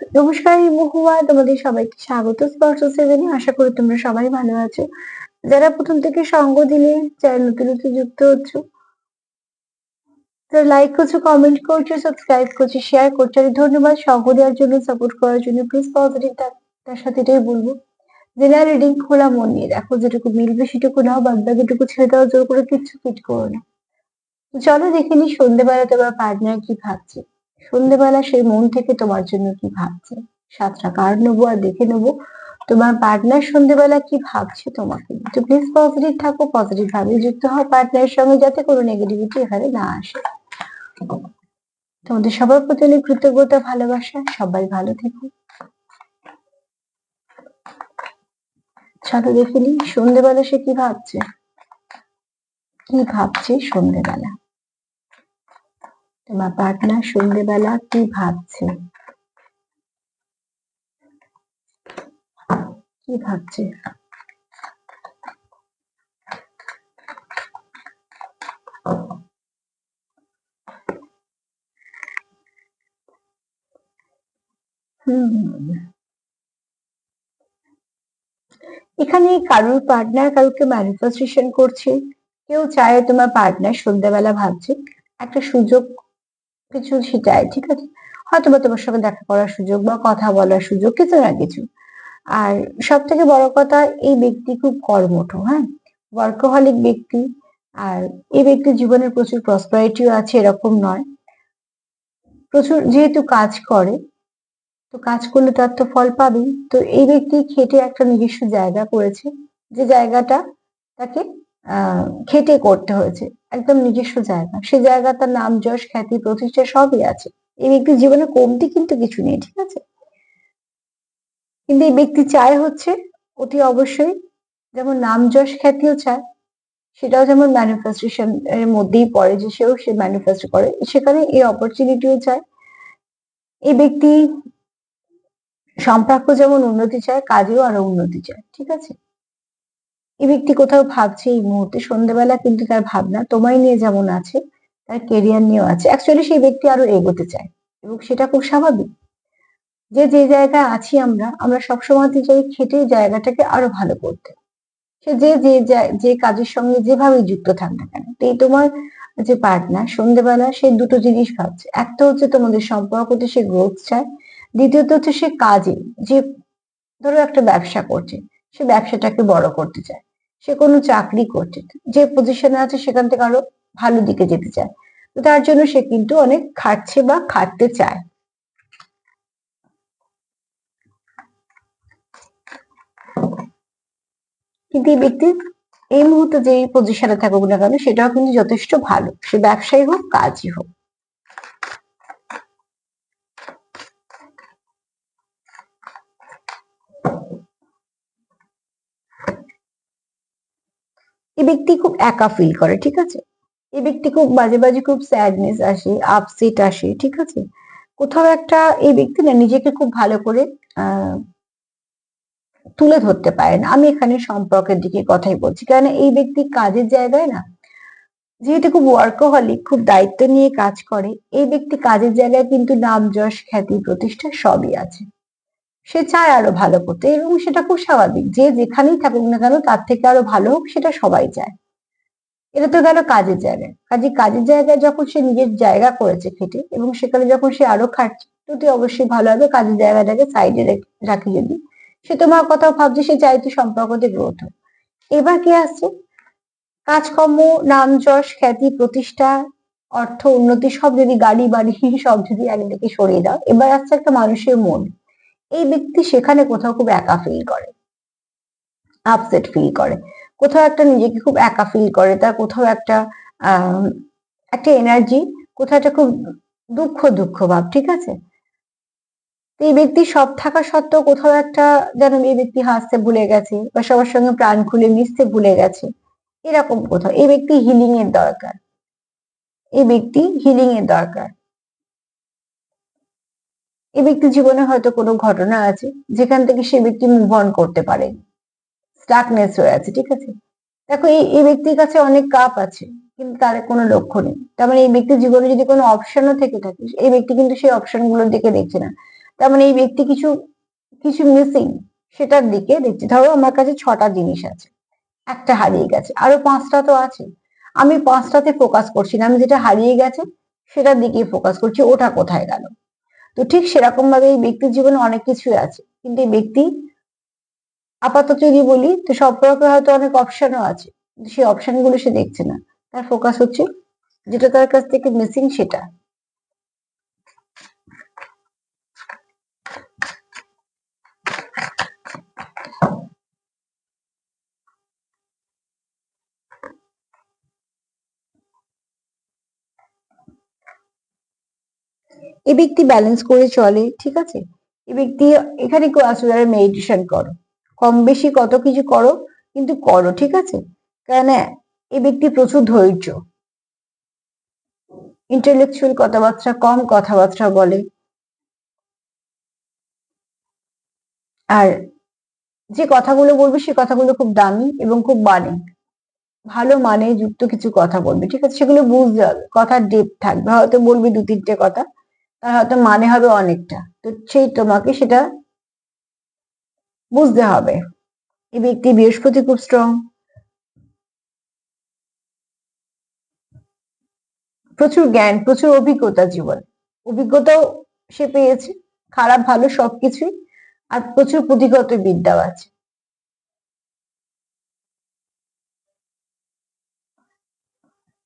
নমস্কার মহুয়া। তোমাদের সবাইকে স্বাগত। স্পর্শ সেভেনে আশা করি তোমরা সবাই ভালো আছো। যারা প্রথম থেকে সঙ্গ দিলে যারা নতুন নতুন যুক্ত হচ্ছ যারা লাইক করছ কমেন্ট করছ সাবস্ক্রাইব করছ শেয়ার করছ। আর ধন্যবাদ সঙ্গ দেওয়ার জন্য সাপোর্ট করার জন্য। প্লিজ পজিটিভ তার সাথে এটাই বলব জেনারেল রিডিং খোলা মন নিয়ে দেখো যেটুকু মিলবে সেটুকু নাও, বাদ বাকিটুকু ছেড়ে দেওয়া জোর করে কিচ্ছু ফিট করো না। চলো দেখে নি সন্ধ্যেবেলা তোমার পার্টনার কি ভাবছে। সন্ধ্যেবেলা সেই মন থেকে তোমার জন্য কি ভাবছে? সাতটা কার্ড নেব আর দেখে নেব। তোমার পার্টনার সন্ধ্যেবেলা কি ভাবছে তোমাকে? তো প্লিজ পজিটিভ থাকো পজিটিভ ভাবে যুক্ত হও পার্টনারের সঙ্গে যাতে কোনো নেগেটিভিটি এখানে না আসে। তোমাদের সবার প্রতি অনেক কৃতজ্ঞতা, ভালোবাসা। সবাই ভালো থেকো। চলো দেখে নি সন্ধ্যেবেলা সে কি ভাবছে। কি ভাবছে সন্ধ্যেবেলা তোমার পার্টনার সন্ধ্যেবেলা কি ভাবছে? কি ভাবছে? এখানে কারোর পার্টনার কারোকে ম্যানিফেস্টেশন করছে? কেউ চায় তোমার পার্টনার সন্ধ্যাবেলা ভাবছে? একটা সুযোগ কিছু সে চায় ঠিক আছে? হয়তো বা তোমার সঙ্গে দেখা করার সুযোগ বা কথা বলার সুযোগ, কিছু না কিছু। আর সব থেকে বড় কথা, এই ব্যক্তি খুব কর্মঠ হ্যাঁ? ওয়ার্কহলিক ব্যক্তি, আর এই ব্যক্তির জীবনে প্রচুর প্রসপারিটিও আছে, এরকম নয়। প্রচুর, যেহেতু কাজ করে, তো কাজ করলে তার তো ফল পাবেই। তো এই ব্যক্তি খেটে একটা নিজস্ব জায়গা করেছে, যে জায়গাটা তাকে খেটে করতে হয়েছে। একদম নিজস্ব জায়গা। সে জায়গা তার নাম যশ, খ্যাতি, প্রতিষ্ঠা সবই আছে। এই ব্যক্তির জীবনে কমতি কিন্তু কিছু নেই, ঠিক আছে? কিন্তু এই ব্যক্তি চায় হচ্ছে অতি অবশ্যই যেমন নাম যশ, খ্যাতিও চায়, সেটাও যেমন ম্যানিফেস্টেশন এর মধ্যেই পড়ে যে সেও সে ম্যানিফেস্ট করে, সেখানে এই অপরচুনিটিও চায়। এই ব্যক্তি সম্পর্ক যেমন উন্নতি চায়, কাজেও আরও উন্নতি চায়, ঠিক আছে? এই ব্যক্তি কোথাও ভাবছে এই মুহূর্তে সন্ধ্যেবেলা কিন্তু তার ভাবনা তোমায় নিয়ে যেমন আছে, তার কেরিয়ার নিয়েও আছে। অ্যাকচুয়ালি সেই ব্যক্তি আরও এগোতে চায় এবং সেটা খুব স্বাভাবিক। যে যে জায়গায় আছি আমরা আমরা সবসময় চাই খেটে জায়গাটাকে আরও ভালো করতে। সে যে যে যে কাজের সঙ্গে যেভাবে যুক্ত থাক না কেন, এই তোমার যে পার্টনার সন্ধ্যেবেলা সে দুটো জিনিস ভাবছে। একটা হচ্ছে তোমাদের সম্পর্কতে সে গ্রোথ চায়, দ্বিতীয়ত হচ্ছে সে কাজে যে, ধরো একটা ব্যবসা করছে, সে ব্যবসাটাকে বড় করতে চায়। সে কোনো চাকরি করছে যে পজিশনে আছে সেখান থেকে আরও ভালো দিকে যেতে চায়। তো তার জন্য সে কিন্তু অনেক খাটছে বা খাটতে চায়। কিন্তু এই ব্যক্তি এই মুহূর্তে যে পজিশনে থাকুক না কেন, সেটাও কিন্তু যথেষ্ট ভালো। সে ব্যবসায়ী হোক, কাজই হোক। এই ব্যক্তি খুব একা ফিল করে, ঠিক আছে? এই ব্যক্তি খুব বাজে বাজে খুব স্যাডনেস আসে আপসেট আসে, ঠিক আছে? কোথাও একটা এই ব্যক্তি না নিজেকে খুব ভালো করে তুলে ধরতে পারে না। আমি এখানে সম্পর্কের দিকে কথাই বলছি। কারণ এই ব্যক্তি কাজের জায়গায় না, যেহেতু খুব ওয়ার্কহলিক খুব দায়িত্ব নিয়ে কাজ করে, এই ব্যক্তি কাজের জায়গায় কিন্তু নাম যশ খ্যাতি, প্রতিষ্ঠা সবই আছে। সে চায় আরও ভালো করতে এবং সেটা খুব স্বাভাবিক। যে যেখানেই থাকুক না কেন তার থেকে আরও ভালো হোক, সেটা সবাই চায়। এটা তো গেল কাজের জায়গায়। কাজে কাজের জায়গায় যখন সে নিজের জায়গা করেছে খেটে এবং সেখানে যখন সে আরও খাটছে, তো অবশ্যই ভালো হবে। কাজের জায়গাটাকে সাইডে রাখি যদি। সে তোমার কথাও ভাবছে, সে চাইতো সম্পর্কতে গ্রোথ হোক। এবার কি আসছে? কাজকর্ম নাম যশ খ্যাতি, প্রতিষ্ঠা, অর্থ, উন্নতি সব যদি গাড়ি, বাড়ি, সব যদি একদিকে সরিয়ে দাও, এবার আসছে একটা মানুষের মন। এই ব্যক্তি সেখানে কোথাও খুব একা ফিল করে। আপসেট ফিল করে। কোথাও একটা নিজেকে খুব একা ফিল করে, তার কোথাও একটা একটা এনার্জি কোথাও একটা খুব দুঃখ দুঃখ ভাব, ঠিক আছে? এই ব্যক্তি সব থাকা সত্ত্বেও কোথাও একটা যেন এই ব্যক্তি হাসতে ভুলে গেছে বা সবার সঙ্গে প্রাণ খুলে মিশতে ভুলে গেছে, এরকম কোথাও। এই ব্যক্তি হিলিং এর দরকার। এই ব্যক্তি হিলিং এর দরকার। এই ব্যক্তি জীবনে হয়তো কোনো ঘটনা আছে যেখান থেকে সে ব্যক্তি মুভ অন করতে পারে স্টাকনেস হয়ে আছে, ঠিক আছে? দেখো, এই এই ব্যক্তির কাছে অনেক কাপ আছে, কিন্তু তার কোনো লক্ষ্য নেই। তার মানে এই ব্যক্তির জীবনে যদি কোনো অপশনও থেকে থাকে, এই ব্যক্তি কিন্তু সেই অপশনগুলোর দিকে দেখছে না। তার মানে এই ব্যক্তি কিছু কিছু মিসিং সেটার দিকে দেখছে। ধরো, আমার কাছে ছটা জিনিস আছে, একটা হারিয়ে গেছে, আরও পাঁচটা তো আছে। আমি পাঁচটাতে ফোকাস করছি না, আমি যেটা হারিয়ে গেছে সেটার দিকেই ফোকাস করছি, ওটা কোথায় গেল? তো ঠিক সেরকম ভাবে এই ব্যক্তির জীবনে অনেক কিছুই আছে। কিন্তু এই ব্যক্তি আপাতত যদি বলি, তো সম্পর্কে হয়তো অনেক অপশনও আছে। সেই অপশনগুলো সে দেখছে না। তার ফোকাস হচ্ছে যেটা তার কাছ থেকে মিসিং সেটা। এই ব্যক্তি ব্যালেন্স করে চলে, ঠিক আছে? এ ব্যক্তি এখানে আসলে মেডিটেশন করো। কম বেশি কত কিছু করো, কিন্তু করো, ঠিক আছে? কারণ এ ব্যক্তি প্রচুর ধৈর্য। ইন্টেলেকচুয়াল কথাবার্তা কম কথাবার্তা বলে। আর যে কথাগুলো বলবে, সে কথাগুলো খুব দামি এবং খুব মানে ভালো মানে যুক্ত কিছু কথা বলবে, ঠিক আছে? সেগুলো বুঝতে হবে। কথার ডেপ থাকবে। হয়তো বলবে দু তিনটে কথা। তার হয়তো মানে হবে অনেকটা। তো সেই তোমাকে সেটা বুঝতে হবে। এই ব্যক্তি বৃহস্পতি খুব স্ট্রং প্রচুর জ্ঞান, প্রচুর অভিজ্ঞতা জীবন। অভিজ্ঞতাও সে পেয়েছে। খারাপ, ভালো সবকিছুই। আর প্রচুর পুঁথিগত বিদ্যাও আছে।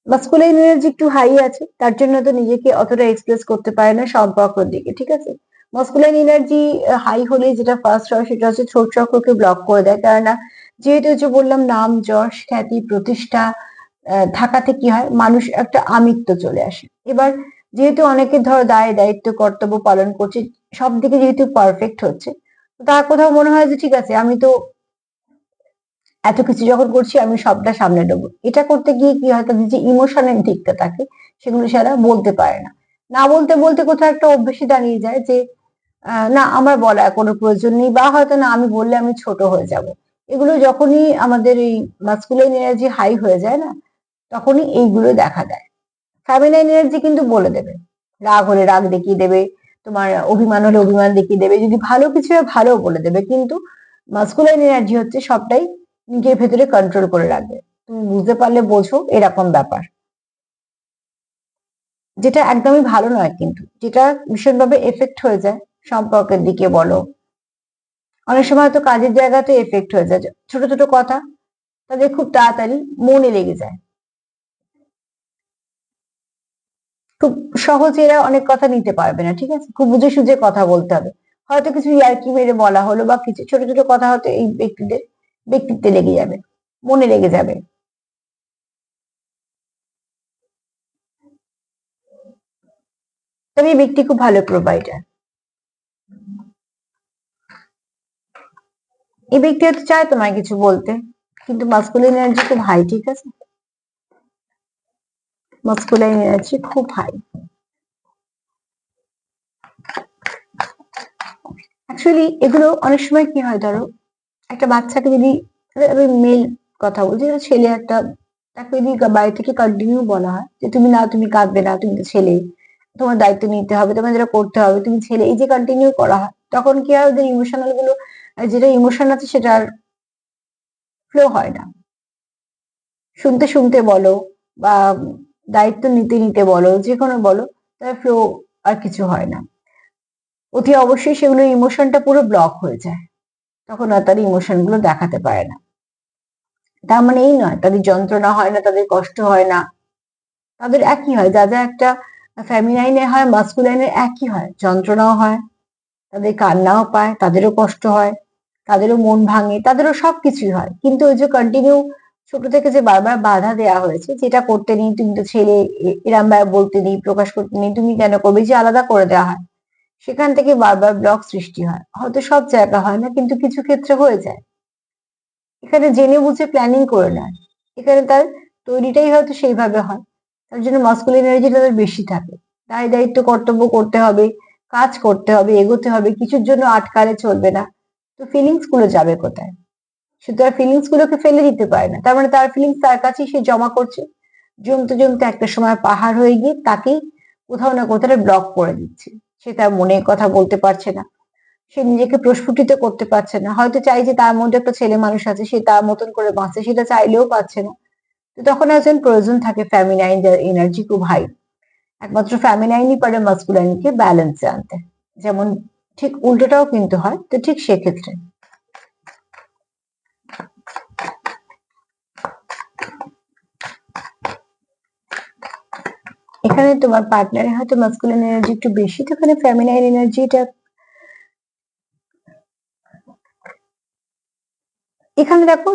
মাস্কুলাইন এনার্জি একটু হাই আছে, তার জন্য তো নিজেকে অতটা এক্সপ্রেস করতে পারে না সম্পর্কের দিকে, ঠিক আছে? মাস্কুলাইন এনার্জি হাই হলে যেটা ফার্স্ট হয় সেটা হচ্ছে ছোট চক্রকে ব্লক করে দেয়। কেননা, যেহেতু যে বললাম নাম, যশ, খ্যাতি, প্রতিষ্ঠা থাকাতে কি হয়? মানুষ একটা আমিত্ব চলে আসে। এবার যেহেতু অনেকে ধরো দায়, দায়িত্ব, কর্তব্য পালন করছে সব দিকে যেহেতু পারফেক্ট হচ্ছে তার কোথাও মনে হয় যে ঠিক আছে, আমি তো এত কিছু যখন করছি, আমি সবটা সামনে দেবো এটা করতে গিয়ে কি হয়, তাদের যে ইমোশনের দিকটা থাকে, সেগুলো সেরা বলতে পারে না। না বলতে বলতে কোথাও একটা অভ্যেসে দাঁড়িয়ে যায় যে না, আমার বলার কোনো প্রয়োজন নেই, বা হয়তো না, আমি বললে আমি ছোট হয়ে যাব। এগুলো যখনই আমাদের এই মাস্কুলাইন এনার্জি হাই হয়ে যায় না, তখনই এইগুলো দেখা দেয়। ফ্যামিলাইন এনার্জি কিন্তু বলে দেবে। রাগ হলে রাগ দেখিয়ে দেবে, তোমার অভিমান হলে অভিমান দেখিয়ে দেবে, যদি ভালো কিছু হয় ভালো বলে দেবে। কিন্তু মাস্কুলাইন এনার্জি হচ্ছে সবটাই নিজের ভেতরে কন্ট্রোল করে রাখবে। তুমি বুঝতে পারলে বোঝো, এরকম ব্যাপার। যেটা একদমই ভালো নয় কিন্তু, যেটা ভীষণভাবে এফেক্ট হয়ে যায় সম্পর্কের দিকে বলো। অনেক সময় তো কাজের জায়গাতে এফেক্ট হয়ে যায়। ছোট ছোট কথা, তাদের খুব তাড়াতাড়ি মনে লেগে যায়। খুব সহজে এরা অনেক কথা নিতে পারবে না, ঠিক আছে? খুব বুঝে সুঝে কথা বলতে হবে। হয়তো কিছু ইয়ার্কি মেরে বলা হলো বা কিছু ছোট ছোট কথা হয়তো এই ব্যক্তিদের ব্যক্তিত্বে লেগে যাবে, মনে লেগে যাবে। তবে ব্যক্তি খুব ভালো প্রোভাইডার এই ব্যক্তি হয়তো চায় তোমায় কিছু বলতে, কিন্তু মাস্কুলিন এনার্জি খুব হাই ঠিক আছে? মাস্কুলাইন এনার্জি খুব হাই অ্যাকচুয়ালি এগুলো অনেক সময় কি হয় ধরো একটা বাচ্চাকে যদি আমি মেল কথা বলছি ছেলে একটা, তাকে যদি বাড়ি থেকে কন্টিনিউ বলা হয়, যে তুমি না, তুমি কাঁদবে না, তুমি ছেলে। তোমার দায়িত্ব নিতে হবে তোমার যেটা করতে হবে, তুমি ছেলে, এই যে কন্টিনিউ করা হয়, তখন কি হয় ওদের ইমোশনালগুলো যেটা ইমোশন আছে সেটা আর ফ্লো হয় না। শুনতে শুনতে বলো, বা দায়িত্ব নিতে নিতে বলো, যে কোনো বলো, তার ফ্লো আর কিছু হয় না। অতি অবশ্যই সেগুলো ইমোশনটা পুরো ব্লক হয়ে যায়। তখন আর তার ইমোশনগুলো দেখাতে পারে না। তার মানে এই নয়, তাদের যন্ত্রণা হয় না, তাদের কষ্ট হয় না। তাদের একই হয় যা যা একটা ফ্যামিলাইনে হয় মাস্কুলাইনে একই হয়, যন্ত্রণাও হয়, তাদের কান্নাও পায়, তাদেরও কষ্ট হয়, তাদেরও মন ভাঙে, তাদেরও সবকিছুই হয়। কিন্তু ওই যে কন্টিনিউ ছোট থেকে যে বারবার বাধা দেওয়া হয়েছে, যেটা করতে নেই, তুমি তো ছেলে এরাম বলতে নেই, প্রকাশ করতে নেই, তুমি কেন করবে? যে আলাদা করে দেওয়া হয়। সেখান থেকে বারবার ব্লক সৃষ্টি হয়। হয়তো সব জায়গা হয় না, কিন্তু কিছু ক্ষেত্রে হয়ে যায়। এখানে জেনে বুঝে প্ল্যানিং করে নেয়। এখানে তার তৈরিটাই হয়তো সেইভাবে হয়। তার জন্য মাস্কুলিন এনার্জি তাদের বেশি থাকে। দায় দায়িত্ব, কর্তব্য করতে হবে, কাজ করতে হবে, এগোতে হবে, কিছুর জন্য আটকালে চলবে না। তো ফিলিংসগুলো যাবে কোথায়? সে তো আর ফিলিংস গুলোকে ফেলে দিতে পারে না। তার মানে তার ফিলিংস তার কাছেই সে জমা করছে। জমতে জমতে একটা সময় পাহাড় হয়ে গিয়ে তাকেই কোথাও না কোথাও ব্লক করে দিচ্ছে। সে তার মনে কথা বলতে পারছে না। সে নিজেকে প্রস্ফুটিত করতে পারছে না। হয়তো চাই যে তার মধ্যে একটা ছেলে মানুষ আছে, সে তার মতন করে বাঁচে সেটা চাইলেও পাচ্ছে না। তো তখন একজন প্রয়োজন থাকে ফ্যামিনাইন যার এনার্জি খুব হাই একমাত্র ফ্যামিনাইনই পারে মাস্কুলাইনকে ব্যালেন্সে আনতে। যেমন ঠিক উল্টোটাও কিন্তু হয়, তো ঠিক সেক্ষেত্রে। এখানে তোমার পার্টনারে হয়তো মাস্কুলিন এনার্জি একটু বেশি, তো এখানে ফ্যামিনাইন এনার্জিটা এখানে দেখো,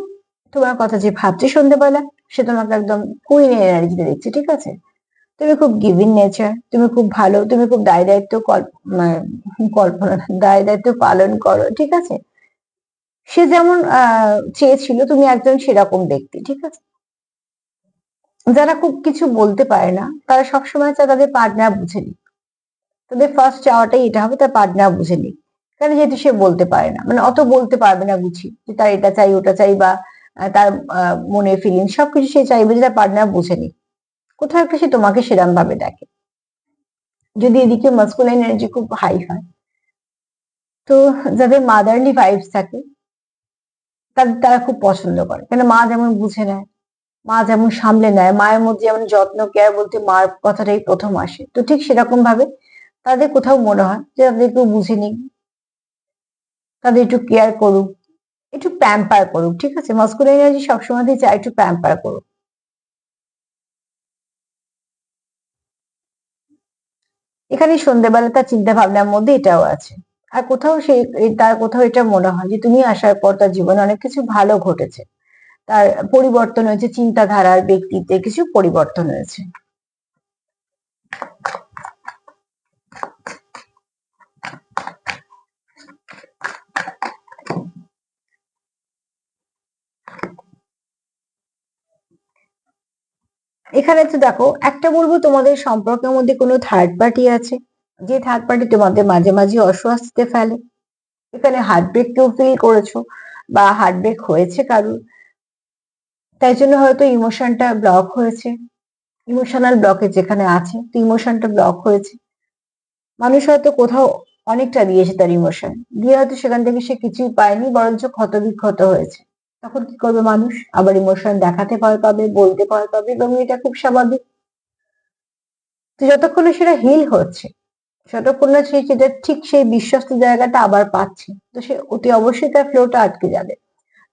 তোমার কথা যে ভাবছে সন্ধ্যেবেলা সে তোমাকে একদম কুইন এনার্জিতে দেখছে ঠিক আছে? তুমি খুব গিভিং নেচার তুমি খুব ভালো, তুমি খুব দায় দায়িত্ব মানে কল্পনা, দায় দায়িত্ব পালন করো, ঠিক আছে? সে যেমন চেয়েছিল, তুমি একজন সেরকম ব্যক্তি, ঠিক আছে? যারা খুব কিছু বলতে পারে না, তারা সবসময় চায় তাদের পার্টনার বুঝে নিক। তাদের ফার্স্ট চাওয়াটাই এটা হবে, তার পার্টনার বুঝে নিক। কারণ যেহেতু সে বলতে পারে না? মানে অত বলতে পারবে না গুছি যে তার এটা চাই, ওটা চাই বা তার মনে ফিলিং সবকিছু সে চাইবে যে তার পার্টনার বুঝে নিক। কোথাও একটা সে তোমাকে সেরাম ভাবে দেখে। যদি এদিকে মাস্কুলাইন এনার্জি খুব হাই হয়, তো যাদের মাদারলি ভাইবস থাকে, তাদের, তারা খুব পছন্দ করে। কেন মা যেমন বুঝে নেয় মা যেমন সামলে নেয়, মায়ের মধ্যে যেমন যত্ন কেয়ার বলতে মার কথাটাই প্রথম আসে। তো ঠিক সেরকম ভাবে তাদের কোথাও মনে হয় যে তাদের কেউ বুঝে নিক, তাদের একটু কেয়ার করুক, একটু প্যাম্পার করুক, ঠিক আছে? মাস্কুলার এনার্জি সবসময় চায় একটু প্যাম্পার করুক। এখানে সন্ধ্যেবেলা তার চিন্তা ভাবনার মধ্যে এটাও আছে। আর কোথাও সে, তার কোথাও এটা মনে হয় যে, তুমি আসার পর তার জীবনে অনেক কিছু ভালো ঘটেছে। তার পরিবর্তন হয়েছে, চিন্তাধারার ব্যক্তিত্বে কিছু পরিবর্তন হয়েছে। এখানে তো দেখো, একটা বলব তোমাদের সম্পর্কের মধ্যে কোনো থার্ড পার্টি আছে, যে থার্ড পার্টি তোমাদের মাঝে মাঝে অস্বস্তিতে ফেলে। এখানে হার্টব্রেক কেউ ফিল করেছ, বা হার্টব্রেক হয়েছে কারুর তাই জন্য হয়তো ইমোশনটা ব্লক হয়েছে। ইমোশনাল ব্লকে যেখানে আছে, তো ইমোশনটা ব্লক হয়েছে। মানুষ হয়তো কোথাও অনেকটা দিয়েছে তার ইমোশন দিয়ে হয়তো সেখান থেকে সে কিছুই পায়নি, বরঞ্চ ক্ষত বিক্ষত হয়েছে। তখন কি করবে মানুষ? আবার ইমোশন দেখাতে ভয় পাবে, বলতে ভয় পাবে, এবং এটা খুব স্বাভাবিক। তো যতক্ষণে সেটা হিল হচ্ছে, যতক্ষণ না সে সেটা ঠিক সেই বিশ্বস্ত জায়গাটা আবার পাচ্ছে, তো সে অতি অবশ্যই তার ফ্লোটা আটকে যাবে।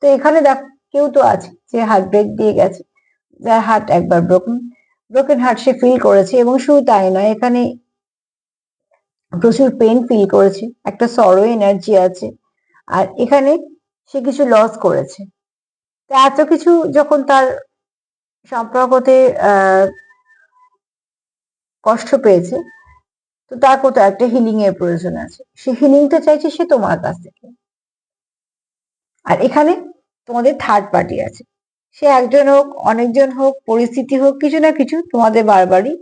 তো এখানে দেখ কেউ তো আছে যে হার্ট ব্রেক দিয়ে গেছে। যার হার্ট একবার ব্রোকেন ব্রোকেন হার্ট সে ফিল করেছে এবং শুধু তাই নয়, এখানে প্রচুর পেন ফিল করেছে, একটা সরো এনার্জি আছে, আর এখানে সে কিছু লস করেছে। তা এত কিছু যখন তার সম্পর্কতে কষ্ট পেয়েছে, তো তার কোথাও একটা হিলিং এর প্রয়োজন আছে। সে হিলিংটা চাইছে সে তোমার কাছ থেকে। আর এখানে তোমাদের থার্ড পার্টি আছে। সে একজন হোক, অনেকজন হোক, পরিস্থিতি হোক, কিছু না কিছু তোমাদের বারবারই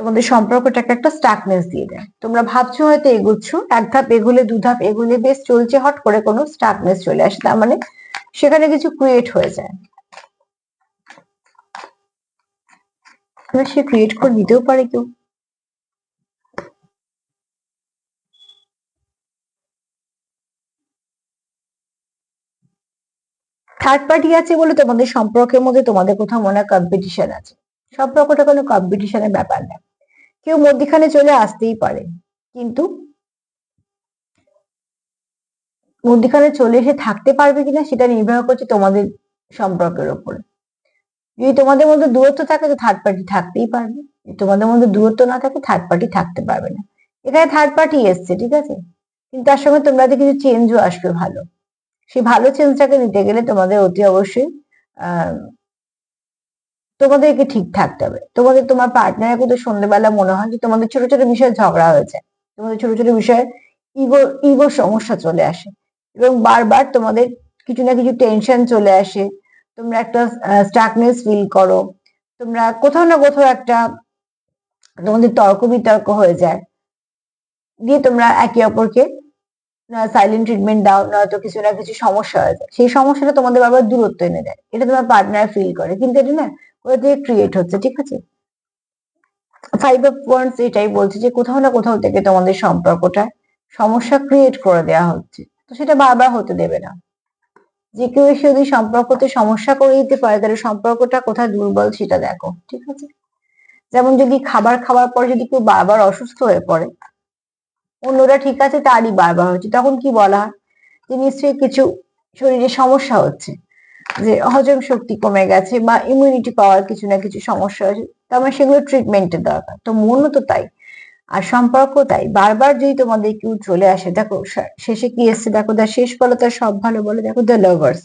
তোমাদের সম্পর্কটাকে একটা স্টাকনেস দিয়ে দেয়। তোমরা ভাবছ হয়তো এগুচ্ছ, এক ধাপ এগুলে, দু ধাপ এগুলে, বেশ চলছে, হট করে কোনো স্টাকনেস চলে আসে, তার মানে সেখানে কিছু ক্রিয়েট হয়ে যায়। সে ক্রিয়েট করে দিতেও পারে কেউ। থার্ড পার্টি আছে বলে তোমাদের সম্পর্কের মধ্যে তোমাদের কোথাও মনে হয় কম্পিটিশন আছে। সম্পর্কটা কোনো কম্পিটিশনের ব্যাপার না কেউ মধ্যখানে চলে আসতেই পারে। কিন্তু মধ্যখানে চলে এসে থাকতে পারবে কিনা সেটা নির্ভর করছে তোমাদের সম্পর্কের উপরে যদি তোমাদের মধ্যে দূরত্ব থাকে তো থার্ড পার্টি থাকতেই পারবে। তোমাদের মধ্যে দূরত্ব না থাকে থার্ড পার্টি থাকতে পারবে না। এখানে থার্ড পার্টি এসছে, ঠিক আছে? কিন্তু তার সঙ্গে তোমরা কিছু চেঞ্জও আসবে ভালো। সেই ভালো চেঞ্জটাকে নিতে গেলে তোমাদের অতি অবশ্যই তোমাদেরকে ঠিক থাকতে হবে। তোমাদের, তোমার পার্টনারের কিন্তু সন্ধ্যেবেলা মনে হয় যে তোমাদের ছোট ছোট বিষয়ে ঝগড়া হয়েছে। তোমাদের ছোট ছোট বিষয়ে ইগো ইগো সমস্যা চলে আসে। এবং বারবার তোমাদের কিছু না কিছু টেনশন চলে আসে। তোমরা একটা স্টাকনেস ফিল করো। তোমরা কোথাও না কোথাও একটা তোমাদের তর্ক বিতর্ক হয়ে যায়। দিয়ে তোমরা একে অপরকে সাইলেন্ট ট্রিটমেন্ট দাও নয়তো কিছু না কিছু সমস্যা হয়ে যায়। সেই সমস্যাটা তোমাদের বারবার দূরত্ব এনে দেয়। এটা তোমার পার্টনার ফিল করে। কিন্তু এটা না কোথা থেকে ক্রিয়েট হচ্ছে, ঠিক আছে? ফাইভ অফ পয়েন্টস এটাই বলছে যে কোথাও না কোথাও থেকে তোমাদের সম্পর্কটা সমস্যা ক্রিয়েট করে দেওয়া হচ্ছে। তো সেটা বারবার হতে দেবে না। যে কেউ এসে যদি সম্পর্কতে সমস্যা করে দিতে পারে, তাহলে সম্পর্কটা কোথায় দুর্বল সেটা দেখো, ঠিক আছে? যেমন যদি খাবার খাওয়ার পর যদি কেউ বারবার অসুস্থ হয়ে পড়ে অন্যরা ঠিক আছে, তারই বারবার হচ্ছে। তখন কি বলা হয়? যে নিশ্চয়ই কিছু শরীরে সমস্যা হচ্ছে, যে হজম শক্তি কমে গেছে বা ইমিউনিটি পাওয়ার কিছু না কিছু সমস্যা হয়েছে তার মানে সেগুলো ট্রিটমেন্টের দরকার। তো মনও তো তাই, আর সম্পর্ক তাই। বারবার যদি তোমাদের কেউ চলে আসে, দেখো শেষে কি এসছে? দেখো দা শেষ বলো, তার সব ভালো বলো, দেখো দ্য লাভার্স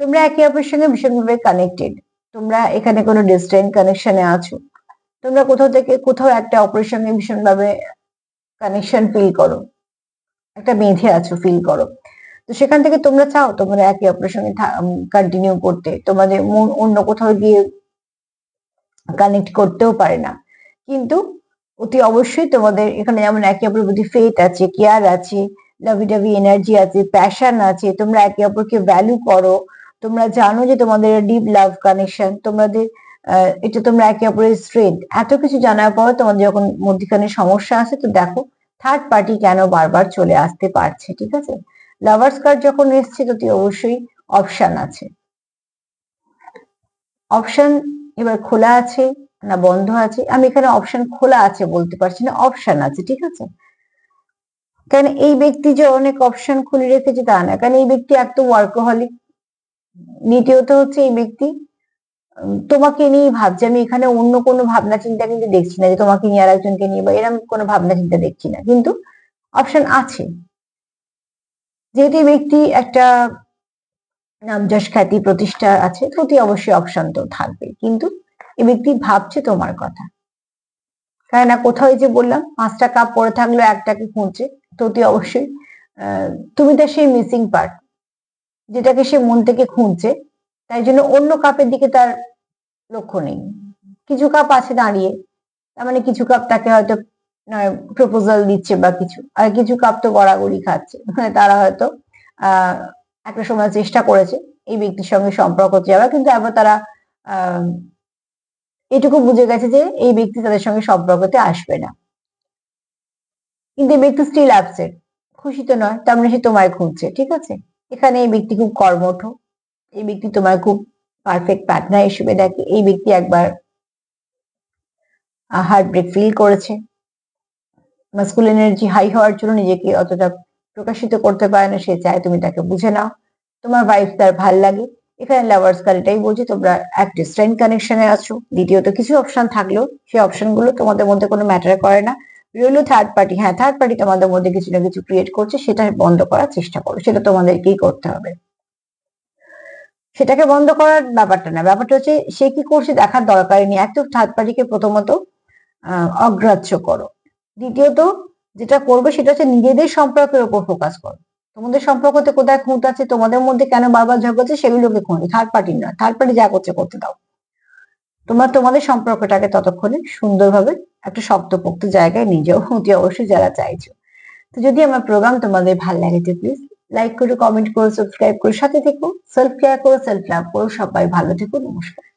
তোমরা একে অপরের সঙ্গে ভীষণভাবে কানেক্টেড তোমরা এখানে কোনো ডিস্টেন্ট কানেকশনে আছো। তোমরা কোথাও থেকে কোথাও একটা অপরের সঙ্গে ভীষণভাবে কানেকশন ফিল করো। একটা বেঁধে আছো ফিল করো। তো সেখান থেকে তোমরা চাও তোমরা একে অপরের সঙ্গে কন্টিনিউ করতে। তোমাদের মন অন্য কোথাও গিয়ে কানেক্ট করতেও পারে না। কিন্তু অতি অবশ্যই তোমাদের এখানে যেমন একে অপরের প্রতি ফেট আছে কেয়ার আছে লাভি ডাভি এনার্জি আছে প্যাশন আছে, তোমরা একে অপরকে ভ্যালু করো। তোমরা জানো যে তোমাদের ডিপ লাভ কানেকশন তোমাদের এটা তোমরা একে অপরের স্ট্রেংথ এত কিছু জানার পর তোমাদের যখন মধ্যখানে সমস্যা আছে তো দেখো থার্ড পার্টি কেন বারবার চলে আসতে পারছে, ঠিক আছে? লাভার্স কার্ড যখন এসছে, তো অবশ্যই অপশন আছে। অপশন এবার খোলা আছে না বন্ধ আছে? আমি এখানে অপশন খোলা আছে বলতে পারছি না অপশন আছে, ঠিক আছে? কারণ এই ব্যক্তি যে অনেক অপশন খুলে রেখেছে তা না। কারণ এই ব্যক্তি এক তো ওয়ার্কোহলিক দ্বিতীয়ত হচ্ছে এই ব্যক্তি তোমাকে নিয়ে ভাবছে। আমি এখানে অন্য কোনো ভাবনা চিন্তা কিন্তু দেখছি না যে তোমাকে নিয়ে আর একজনকে নিয়ে বা এরকম কোনো ভাবনা চিন্তা দেখছি না। কিন্তু অপশন আছে। যেহেতু ব্যক্তি একটা নাম যশ খ্যাতি প্রতিষ্ঠা আছে, তো অতি অবশ্যই অপশন তো থাকবে। কিন্তু এ ব্যক্তি ভাবছে তোমার কথা। কারণ না কোথাও যে বললাম, পাঁচটা কাপ পড়ে থাকলেও একটাকে খুঁজছে, তো অতি অবশ্যই তুমি তার সেই মিসিং পার্ট যেটাকে সে মন থেকে খুঁজছে, তাই জন্য অন্য কাপের দিকে তার লক্ষ্য নেই। কিছু কাপ আছে দাঁড়িয়ে, তার মানে কিছু কাপ তাকে হয়তো প্রপোজাল দিচ্ছে বা কিছু, আর কিছু কাপ তো গড়াগড়ি খাচ্ছে। মানে তারা হয়তো, আহ, একটা সময় চেষ্টা করেছে এই ব্যক্তির সঙ্গে সম্পর্ক যাওয়া কিন্তু আবার তারা, আহ, এটুকু বুঝে গেছে যে এই ব্যক্তি তাদের সঙ্গে সম্পর্কতে আসবে না। কিন্তু এই ব্যক্তি স্টিল আপসেট খুশি তো নয়, তার মানে সে তোমায় খুঁজছে, ঠিক আছে? এখানে এই ব্যক্তি খুব কর্মঠ, এই ব্যক্তি তোমায় খুব পারফেক্ট পার্টনার হিসেবে দেখে এই ব্যক্তি একবার হার্ট ব্রেক ফিল করেছে। মাস্কুল এনার্জি হাই হওয়ার জন্য নিজেকে অতটা প্রকাশিত করতে পারে না, সে চায় তুমি তাকে বুঝে নাও। তোমার ভাইফ তার ভালো লাগে। এখানে লাভার্স কার এটাই বলছি, তোমরা এক ডিস্টেন্ট কানেকশনে আছো। দ্বিতীয়ত কিছু অপশন থাকলেও সেই অপশনগুলো তোমাদের মধ্যে কোনো ম্যাটার করে না। রইল থার্ড পার্টি হ্যাঁ থার্ড পার্টি তোমাদের মধ্যে কিছু না কিছু ক্রিয়েট করছে, সেটা বন্ধ করার চেষ্টা করো। সেটা তোমাদেরকেই করতে হবে। সেটাকে বন্ধ করার ব্যাপারটা না। ব্যাপারটা হচ্ছে, সে কি করছে দেখার দরকারই নেই। এক তো থার্ড পার্টিকে প্রথমত অগ্রাহ্য করো। দ্বিতীয়ত, যেটা করবে সেটা হচ্ছে নিজেদের সম্পর্কের উপর ফোকাস করো। তোমাদের সম্পর্কতে কোথায় খুঁত আছে, তোমাদের মধ্যে কেন বারবার ঝগড়া হচ্ছে সেগুলোকে খুঁজি। থার্ড পার্টি নয়। থার্ড পার্টি যা করছে, করতে দাও। তোমরা তোমাদের সম্পর্কটাকে ততক্ষণে সুন্দরভাবে একটা শক্তপোক্ত জায়গায় নিয়ে যাও। অতি অবশ্যই যারা চাইছো। তো যদি আমার প্রোগ্রাম তোমাদের ভালো লাগে তো প্লিজ লাইক করো কমেন্ট করো সাবস্ক্রাইব করো, সাথে থেকো সেলফ কেয়ার করো সেলফ লাভ করো, সবাই ভালো থেকো নমস্কার।